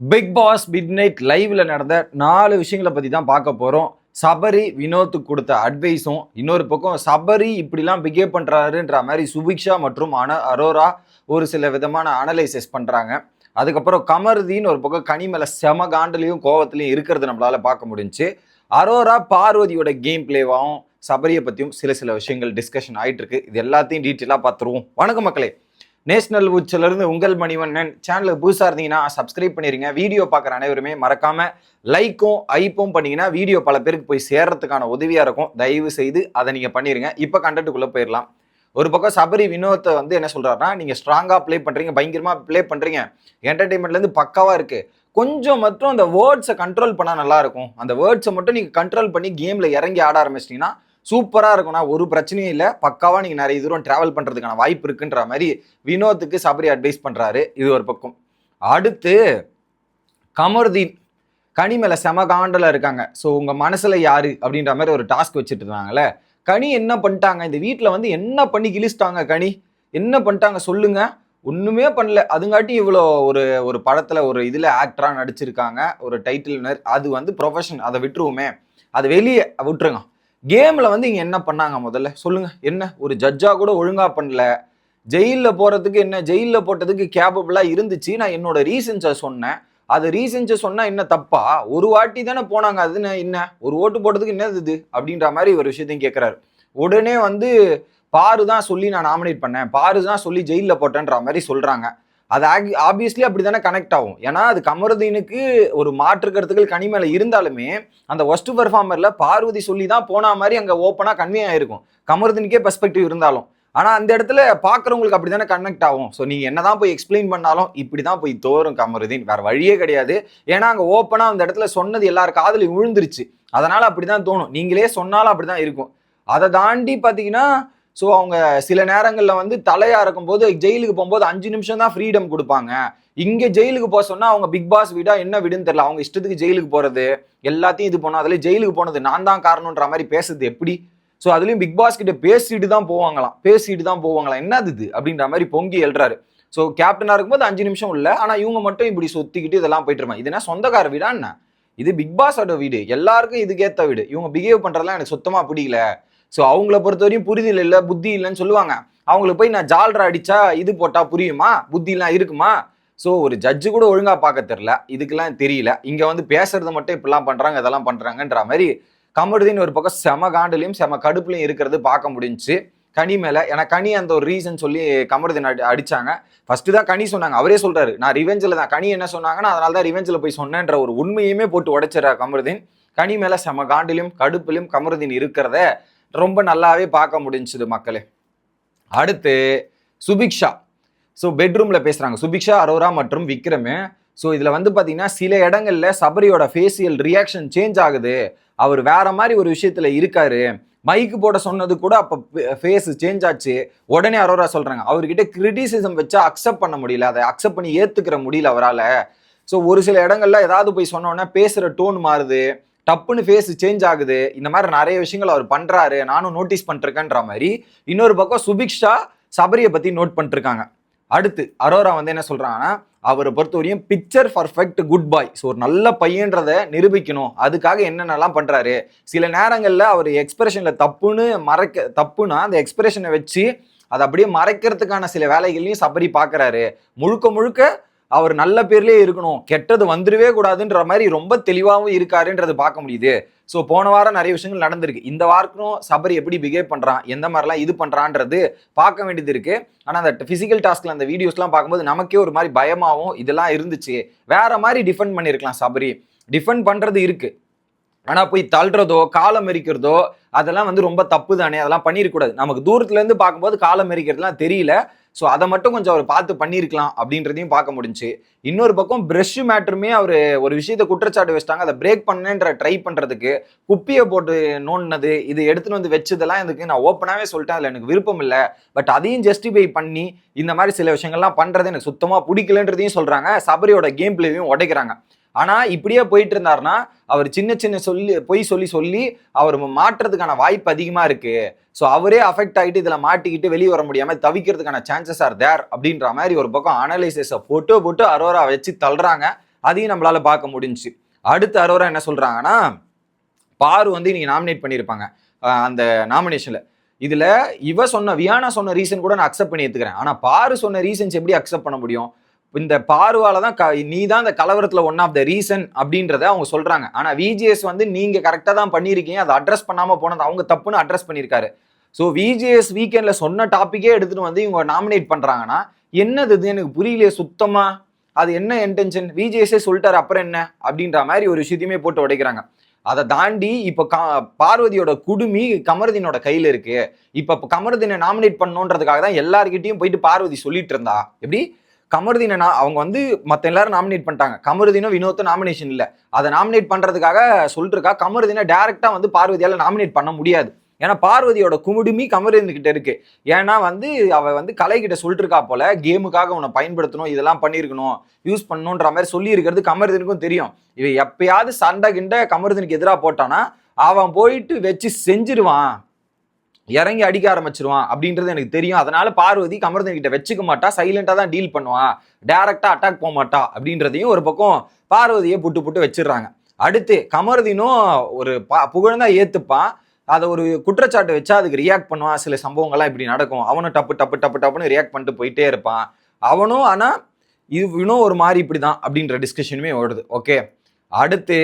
Big pass mid night லைவ்ல நடந்த நாலு விஷயங்களை பத்தி தான் பார்க்க போறோம். சபரி வினோத்துக்கு கொடுத்த அட்வைஸும் இன்னொரு பக்கம் சபரி இப்படிலாம் பிஹேவ் பண்றாருன்ற மாதிரி சுபிக்ஷா மற்றும் அன அரோரா ஒரு சில விதமான அனலைசிஸ் பண்றாங்க. அதுக்கப்புறம் கமருதின்னு ஒரு பக்கம் கனிமலை செம காண்டுலையும் கோவத்திலையும் இருக்கிறது நம்மளால பார்க்க முடிஞ்சு. அரோரா பார்வதியோட கேம் பிளேவாகவும் சபரியை பற்றியும் சில சில விஷயங்கள் டிஸ்கஷன் ஆகிட்டு இருக்கு இது எல்லாத்தையும் டீட்டெயிலாக பார்த்துருவோம். வணக்கம் மக்களே. நேஷனல் உச்சிலிருந்து உங்கள் மணிவண்ணன் சேனலுக்கு புதுசாக இருந்தீங்கன்னா சப்ஸ்கிரைப் பண்ணிருங்க. வீடியோ பார்க்குற அனைவருமே மறக்காம லைக்கும் ஐப்பும் பண்ணிங்கன்னா வீடியோ பல பேருக்கு போய் சேர்றதுக்கான உதவியாக இருக்கும். தயவு செய்து அதை நீங்கள் பண்ணிடுங்க இப்போ கண்டென்ட்டுக்குள்ளே போயிடலாம். ஒரு பக்கம் சபரி வினோத்தை வந்து என்ன சொல்கிறாருன்னா நீங்கள் ஸ்ட்ராங்காக ப்ளே பண்ணுறீங்க பயங்கரமாக ப்ளே பண்ணுறீங்க என்டர்டெயின்மெண்ட்லேருந்து பக்காவாக இருக்குது கொஞ்சம் மட்டும் அந்த வேர்ட்ஸை கண்ட்ரோல் பண்ணால் நல்லா இருக்கும். அந்த வேர்ட்ஸை மட்டும் நீங்கள் கண்ட்ரோல் பண்ணி கேமில் இறங்கி ஆட ஆரம்பிச்சிட்டிங்கன்னா சூப்பராக இருக்கும்னா ஒரு பிரச்சனையும் இல்லை. பக்காவாக நீங்கள் நிறைய தூரம் ட்ராவல் பண்ணுறதுக்கான வாய்ப்பு இருக்குன்ற மாதிரி வினோத்துக்கு சபரி அட்வைஸ் பண்ணுறாரு இது ஒரு பக்கம். அடுத்து கமருதீன். கனி மேலே செம காண்டல இருக்காங்க. ஸோ உங்கள் மனசில் யார்? அப்படின்ற மாதிரி ஒரு டாஸ்க் வச்சுட்டு இருந்தாங்களே கனி என்ன பண்ணிட்டாங்க? இந்த வீட்டில் வந்து என்ன பண்ணி கிழிச்சிட்டாங்க கனி? என்ன பண்ணிட்டாங்க? சொல்லுங்கள் ஒன்றுமே பண்ணல. அதுங்காட்டி இவ்வளோ ஒரு ஒரு படத்தில் ஒரு இதில் ஆக்டராக நடிச்சிருக்காங்க. ஒரு டைட்டில் அது வந்து ப்ரொஃபஷன் அதை விட்டுருவோமே. அதை வெளியே விட்டுருங்க. கேமில் வந்து இங்கே என்ன பண்ணாங்க முதல்ல? சொல்லுங்கள் என்ன? ஒரு ஜட்ஜாக கூட ஒழுங்காக பண்ணல. ஜெயிலில் போகிறதுக்கு என்ன? ஜெயிலில் போட்டதுக்கு கேபபிளாக இருந்துச்சு. நான் என்னோட ரீசன்ஸை சொன்னேன். அது ரீசன்ஸை சொன்னால் என்ன தப்பா? ஒரு வாட்டி தானே போனாங்க. அது என்ன- ஒரு ஓட்டு போட்டதுக்கு என்னது இது? அப்படின்ற மாதிரி ஒரு விஷயத்தையும் கேட்குறாரு உடனே வந்து பாரு தான் சொல்லி நான் நாமினேட் பண்ணேன். பாரு தான் சொல்லி ஜெயிலில் போட்டேன்ற மாதிரி சொல்கிறாங்க அது ஆப்வியஸ்லி அப்படி தானே கனெக்ட் ஆகும். ஏன்னா அது கமருதீனுக்கு ஒரு மாற்று கருத்துக்கள் கனிமேல இருந்தாலுமே அந்த ஒஸ்ட் பெர்ஃபார்மரில் பார்வதி சொல்லி தான் போன மாதிரி அங்கே ஓப்பனாக கன்வே ஆயிருக்கும். கமருதீனுக்கே பெர்ஸ்பெக்டிவ் இருந்தாலும். ஆனால் அந்த இடத்துல பார்க்குறவங்களுக்கு அப்படி தானே கனெக்ட் ஆகும். ஸோ நீங்கள் என்ன தான் போய் எக்ஸ்பிளைன் பண்ணாலும் இப்படி தான் போய் தோறும் கமருதீன். வேறு வழியே கிடையாது. ஏன்னா அங்கே ஓப்பனாக அந்த இடத்துல சொன்னது எல்லார் காதலையும் விழுந்துருச்சு. அதனால் அப்படி தான் தோணும். நீங்களே சொன்னாலும் அப்படி தான் இருக்கும். அதை தாண்டி பார்த்தீங்கன்னா ஸோ அவங்க சில நேரங்களில் வந்து தலையா இருக்கும்போது ஜெயிலுக்கு போகும்போது அஞ்சு நிமிஷம் தான் ஃப்ரீடம் கொடுப்பாங்க. இங்கே ஜெயிலுக்கு போக சொன்னால் அவங்க பிக் பாஸ் வீடா என்ன விடுன்னு தெரியல. அவங்க இஷ்டத்துக்கு ஜெயிலுக்கு போகிறது எல்லாத்தையும் இது பண்ணோம். அதில் ஜெயிலுக்கு போனது நான் தான் காரணன்ற மாதிரி பேசுறது எப்படி? ஸோ அதுலேயும் பிக் பாஸ் கிட்ட பேசிட்டு தான் போவாங்களாம். பேசிட்டு தான் போவாங்களாம். என்னது இது? அப்படின்ற மாதிரி பொங்கி எழுறாரு. ஸோ கேப்டனாக இருக்கும்போது அஞ்சு நிமிஷம் இல்லை ஆனால் இவங்க மட்டும் இப்படி சொத்திக்கிட்டு இதெல்லாம் போயிட்டு இருப்பாங்க. இது என்ன சொந்தக்கார வீடா என்ன? இது பிக் பாஸோட வீடு. எல்லாருக்கும் இதுக்கேற்ற வீடு. இவங்க பிஹேவ் பண்ணுறதுலாம் எனக்கு சுத்தமாக பிடிக்கல ஸோ அவங்கள பொறுத்தவரையும் புரிதல் இல்லை புத்தி இல்லைன்னு சொல்லுவாங்க. அவங்களுக்கு போய் நான் ஜால்ரா அடிச்சா இது போட்டால் புரியுமா? புத்திலாம் இருக்குமா? ஸோ ஒரு ஜட்ஜு கூட ஒழுங்காக பார்க்க தெரில இதுக்கெல்லாம் தெரியல. இங்கே வந்து பேசுறது மட்டும் இப்படிலாம் பண்ணுறாங்க இதெல்லாம் பண்ணுறாங்கன்ற மாதிரி கமருதீன் ஒரு பக்கம் செம காண்டுலையும் செம கடுப்புலையும் இருக்கிறது பார்க்க முடிஞ்சுச்சு. கனி மேலே ஏன்னா கனி அந்த ஒரு ரீசன் சொல்லி கமருதீன் அடி அடிச்சாங்க. ஃபஸ்ட்டு தான் கனி சொன்னாங்க. அவரே சொல்கிறாரு நான் ரிவெஞ்சில் தான். கனி என்ன சொன்னாங்கன்னா அதனால தான் ரிவெஞ்சில் போய் சொன்னேன்ற ஒரு உண்மையுமே போட்டு உடைச்சிடறாரு கமருதீன். கனி மேலே செம காண்டிலையும் கடுப்பிலும் கமருதீன் இருக்கிறத ரொம்ப நல்லாவே பார்க்க முடிஞ்சுது மக்களே. அடுத்து சுபிக்ஷா. ஸோ பெட்ரூமில் பேசுகிறாங்க சுபிக்ஷா அரோரா மற்றும் விக்ரமு. ஸோ இதில் வந்து பார்த்தீங்கன்னா சில இடங்களில் சபரியோட ஃபேஷியல் ரியாக்ஷன் சேஞ்ச் ஆகுது. அவர் வேற மாதிரி ஒரு விஷயத்தில் இருக்காரு. மைக்கு போட சொன்னது கூட அப்போ ஃபேஸ் சேஞ்ச் ஆச்சு. உடனே அரோரா சொல்கிறாங்க அவர்கிட்ட கிரிட்டிசிசம் வச்சா அக்செப்ட் பண்ண முடியல. அதை அக்செப்ட் பண்ணி ஏற்றுக்கிற முடியல அவரால். ஸோ ஒரு சில இடங்கள்ல ஏதாவது போய் சொன்னோன்னே பேசுகிற டோன் மாறுது. டப்புன்னு ஃபேஸ் சேஞ்ச் ஆகுது. இந்த மாதிரி நிறைய விஷயங்கள் அவர் பண்ணுறாரு நானும் நோட்டீஸ் பண்ணிருக்கேன்ற மாதிரி இன்னொரு பக்கம் சுபிக்ஷா சபரியை பற்றி நோட் பண்ணிருக்காங்க. அடுத்து அரோரா வந்து என்ன சொல்கிறாங்கன்னா அவரை பொறுத்தவரையும் picture perfect good boy so ஒரு நல்ல பையன்றதை நிரூபிக்கணும். அதுக்காக என்னென்னலாம் பண்ணுறாரு சில நேரங்களில் அவர் எக்ஸ்பிரஷனில் தப்புன்னு மறைக்க தப்புனா அந்த எக்ஸ்பிரஷனை வச்சு அதை அப்படியே மறைக்கிறதுக்கான சில வேலைகளையும் சபரி பார்க்கறாரு. முழுக்க முழுக்க அவர் நல்ல பேர்லயே இருக்கணும். கெட்டது வந்துடவே கூடாதுன்ற மாதிரி ரொம்ப தெளிவாகவும் இருக்காருன்றது பார்க்க முடியுது. ஸோ போன வாரம் நிறைய விஷயங்கள் நடந்திருக்கு. இந்த வாரக்கும் சபரி எப்படி பிஹேவ் பண்ணுறான் எந்த மாதிரிலாம் இது பண்ணுறான்றது பார்க்க வேண்டியது இருக்கு. ஆனால் அந்த ஃபிசிக்கல் டாஸ்கில் அந்த வீடியோஸ்லாம் பார்க்கும்போது நமக்கே ஒரு மாதிரி பயமாகவும் இதெல்லாம் இருந்துச்சு. வேற மாதிரி டிஃபெண்ட் பண்ணியிருக்கலாம் சபரி. டிஃபெண்ட் பண்ணுறது இருக்கு. ஆனால் போய் தள்ளுறதோ காலம் எரிக்கிறதோ அதெல்லாம் வந்து ரொம்ப தப்பு தானே அதெல்லாம் பண்ணியிருக்கூடாது நமக்கு தூரத்துலேருந்து பார்க்கும்போது காலம் எரிக்கிறதுலாம் தெரியல. ஸோ அதை மட்டும் கொஞ்சம் அவர் பார்த்து பண்ணியிருக்கலாம் அப்படின்றதையும் பார்க்க முடிஞ்சு இன்னொரு பக்கம் ப்ரெஷ் மேட்ருமே அவர் ஒரு விஷயத்தை குற்றச்சாட்டு வச்சிட்டாங்க. அதை பிரேக் பண்ணுன்ற ட்ரை பண்ணுறதுக்கு குப்பியை போட்டு நோண்டினது இது எடுத்துன்னு வந்து வச்சதெல்லாம் எனக்கு நான் ஓப்பனாகவே சொல்லிட்டேன். அதில் எனக்கு விருப்பம் இல்லை. பட் அதையும் ஜஸ்டிஃபை பண்ணி இந்த மாதிரி சில விஷயங்கள்லாம் பண்ணுறது எனக்கு சுத்தமாக பிடிக்கலன்றதையும் சொல்கிறாங்க சபரியோட கேம் பிளேவையும் உடைக்கிறாங்க. ஆனா இப்படியே போயிட்டு இருந்தாருன்னா அவர் சின்ன சின்ன சொல்லி பொய் சொல்லி சொல்லி அவர் மாற்றுறதுக்கான வாய்ப்பு அதிகமா இருக்கு. ஸோ அவரே அஃபெக்ட் ஆகிட்டு இதில் மாட்டிக்கிட்டு வெளியே வர முடியாம தவிக்கிறதுக்கான சான்சஸ் ஆர் தேர் அப்படின்ற மாதிரி ஒரு பக்கம் அனலைசிஸை போட்டு போட்டு அரோரா வச்சு தள்ளுறாங்க. அதையும் நம்மளால பார்க்க முடிஞ்சுச்சு. அடுத்து அரோரா என்ன சொல்றாங்கன்னா பாரு வந்து நீங்க நாமினேட் பண்ணியிருப்பாங்க. அந்த நாமினேஷன்ல இதுல இவ சொன்ன வியானா சொன்ன ரீசன் கூட நான் அக்செப்ட் பண்ணி எடுத்துக்கிறேன் ஆனா பாரு சொன்ன ரீசன்ஸ் எப்படி அக்செப்ட் பண்ண முடியும்? இந்த பார்வால தான் க நீ தான் இந்த கலவரத்தில் ஒன் ஆஃப் த ரீசன் அப்படின்றத அவங்க சொல்கிறாங்க ஆனால் விஜிஎஸ் வந்து நீங்கள் கரெக்டாக தான் பண்ணியிருக்கீங்க அதை அட்ரஸ் பண்ணாமல் போனது அவங்க தப்புன்னு அட்ரஸ் பண்ணியிருக்காரு ஸோ விஜிஎஸ் வீக்கெண்டில் சொன்ன டாப்பிக்கே எடுத்துகிட்டு வந்து இவங்க நாமினேட் பண்ணுறாங்கன்னா என்னது இது எனக்கு புரியலையே சுத்தமாக அது என்ன இன்டென்ஷன் விஜிஎஸ்ஸே சொல்லிட்டாரு அப்புறம் என்ன? அப்படின்ற மாதிரி ஒரு விஷயத்தையுமே போட்டு உடைக்கிறாங்க. அதை தாண்டி இப்போ கா பார்வதியோட குடுமி கமருதீனோட கையில் இருக்கு. இப்போ கமருதீனை நாமினேட் பண்ணணுன்றதுக்காக தான் எல்லார்கிட்டயும் போயிட்டு பார்வதி சொல்லிட்டு இருந்தா. எப்படி? கமருதீனா அவங்க வந்து மற்ற எல்லாரும் நாமினேட் பண்ணிட்டாங்க. கமருதீனும் வினோத்தும் நாமினேஷன் இல்லை. அதை நாமினேட் பண்ணுறதுக்காக சொல்லிருக்கா கமருதீனை டேரெக்டாக வந்து பார்வதியால் நாமினேட் பண்ண முடியாது. ஏன்னா பார்வதியோட குமுடுமி கமருதீன் இருக்கு. ஏன்னா வந்து அவ வந்து கலை சொல்லிட்டுருக்கா சொல்லிட்டு இருக்கா போல கேமுக்காக உன்னை பயன்படுத்தணும் இதெல்லாம் பண்ணியிருக்கணும் யூஸ் பண்ணணுன்ற மாதிரி சொல்லி இருக்கிறது தெரியும். இவ எப்பயாவது சண்டை கிண்ட கமருதீனுக்கு எதிராக போட்டானா அவன் போயிட்டு வச்சு செஞ்சிருவான். இறங்கி அடிக்க ஆரம்பிச்சிருவான் அப்படின்றது எனக்கு தெரியும். அதனால பார்வதி கமர்தன் கிட்ட வச்சுக்க மாட்டா. சைலண்டா தான் டீல் பண்ணுவான் டைரக்டா அட்டாக் போக மாட்டா அப்படின்றதையும் ஒரு பக்கம் பார்வதியை புட்டு புட்டு வச்சிடுறாங்க. அடுத்து கமர்தினும் ஒரு பா- புகழ்ந்தா ஏத்துப்பான். அதை ஒரு குற்றச்சாட்டு வச்சா அதுக்கு ரியாக்ட் பண்ணுவான். சில சம்பவங்கள்லாம் இப்படி நடக்கும். அவனும் டப்பு டப்பு டப்பு டப்புன்னு ரியாக்ட் பண்ணிட்டு போயிட்டே இருப்பான். அவனும் ஆனா இவனும் ஒரு மாதிரி இப்படிதான் அப்படின்ற டிஸ்கஷனுமே ஓடுது. ஓகே அடுத்து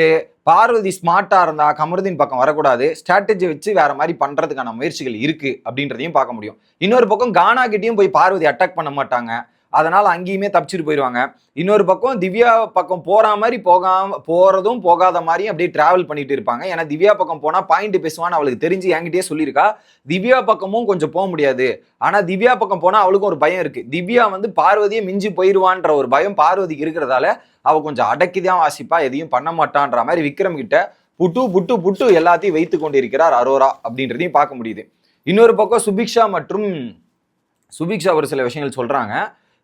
பார்வதி ஸ்மார்ட்டாக இருந்தால் கமருதீன் பக்கம் வரக்கூடாது. ஸ்ட்ராட்டஜி வச்சு வேற மாதிரி பண்ணுறதுக்கான முயற்சிகள் இருக்குது அப்படின்றதையும் பார்க்க முடியும். இன்னொரு பக்கம் கானா கிட்டேயும் போய் பார்வதி அட்டாக் பண்ண மாட்டாங்க. அதனால் அங்கேயுமே தப்பிச்சிட்டு போயிடுவாங்க இன்னொரு பக்கம் திவ்யா பக்கம் போகிற மாதிரி போகாம போகிறதும் போகாத மாதிரியும் அப்படியே ட்ராவல் பண்ணிட்டு இருப்பாங்க. ஏன்னா திவ்யா பக்கம் போனால் பாயிண்ட் பேசுவான்னு அவளுக்கு தெரிஞ்சு என்கிட்டயே சொல்லியிருக்கா. திவ்யா பக்கமும் கொஞ்சம் போக முடியாது. ஆனால் திவ்யா பக்கம் போனால் அவளுக்கும் ஒரு பயம் இருக்குது திவ்யா வந்து பார்வதியை மிஞ்சி போயிடுவான்ற ஒரு பயம் பார்வதிக்கு இருக்கிறதால அவள் கொஞ்சம் அடக்கி தான் வாசிப்பா எதையும் பண்ண மாட்டான்ற மாதிரி விக்ரம் கிட்ட புட்டு புட்டு புட்டு எல்லாத்தையும் வைத்து கொண்டிருக்கிறார் அரோரா அப்படின்றதையும் பார்க்க முடியுது. இன்னொரு பக்கம் சுபிக்ஷா மற்றும் சுபிக்ஷா ஒரு சில விஷயங்கள் சொல்கிறாங்க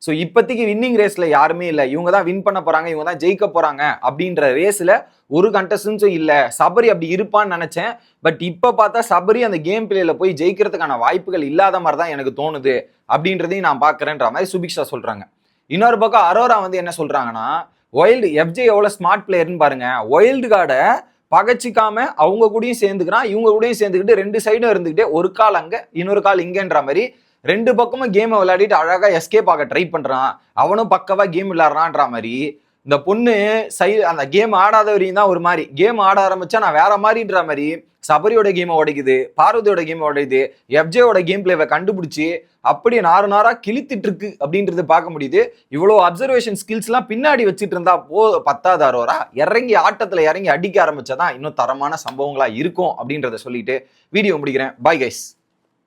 ஸோ இப்போதைக்கு வின்னிங் ரேஸில் யாருமே இல்லை. இவங்க தான் வின் பண்ண போகிறாங்க இவங்க தான் ஜெயிக்க போகிறாங்க அப்படின்ற ரேஸில் ஒரு கண்டஸ்டன்ஸும் இல்லை. சபரி அப்படி இருப்பான்னு நினச்சேன். பட் இப்போ பார்த்தா சபரி அந்த கேம் பிளேயில் போய் ஜெயிக்கிறதுக்கான வாய்ப்புகள் இல்லாத மாதிரி தான் எனக்கு தோணுது அப்படின்றதையும் நான் பார்க்குறேன்ற மாதிரி சுபிக்ஷா சொல்கிறாங்க இன்னொரு பக்கம் அரோரா வந்து என்ன சொல்கிறாங்கன்னா ஒயில்டு எஃப்ஜே எவ்வளோ ஸ்மார்ட் பிளேயர்னு பாருங்க. ஒயில்டு கார்டை பகச்சிக்காம அவங்க கூடயும் சேர்ந்துக்கிறான் இவங்க கூடயும் சேர்ந்துக்கிட்டு ரெண்டு சைடும் இருந்துக்கிட்டே ஒரு கால் அங்கே இன்னொரு கால் இங்கேன்ற மாதிரி ரெண்டு பக்கமும் கேமை விளையாடிட்டு அழகாக எஸ்கேப் ஆக ட்ரை பண்ணுறான் அவனும் பக்கவாக கேம் விளையாடுறான்ற மாதிரி. இந்த பொண்ணு சை அந்த கேம் ஆடாத வரையும் தான் ஒரு மாதிரி. கேம் ஆட ஆரம்பிச்சா நான் வேற மாதிரின்ற மாதிரி சபரியோட கேமை உடைக்குது பார்வதியோட கேமை உடையுது எஃப்ஜேயோட கேம் பிளேவை கண்டுபிடிச்சி அப்படியே நாறு நாரா கிழித்துட்டு இருக்கு அப்படின்றத பார்க்க முடியுது. இவ்வளோ அப்சர்வேஷன் ஸ்கில்ஸ்லாம் பின்னாடி வச்சுட்டு இருந்தா போ பத்தாது அரோரா. இறங்கி ஆட்டத்தில் இறங்கி அடிக்க ஆரம்பிச்சாதான் இன்னும் தரமான சம்பவங்களா இருக்கும் அப்படின்றத சொல்லிட்டு வீடியோ முடிக்கிறேன். Bye guys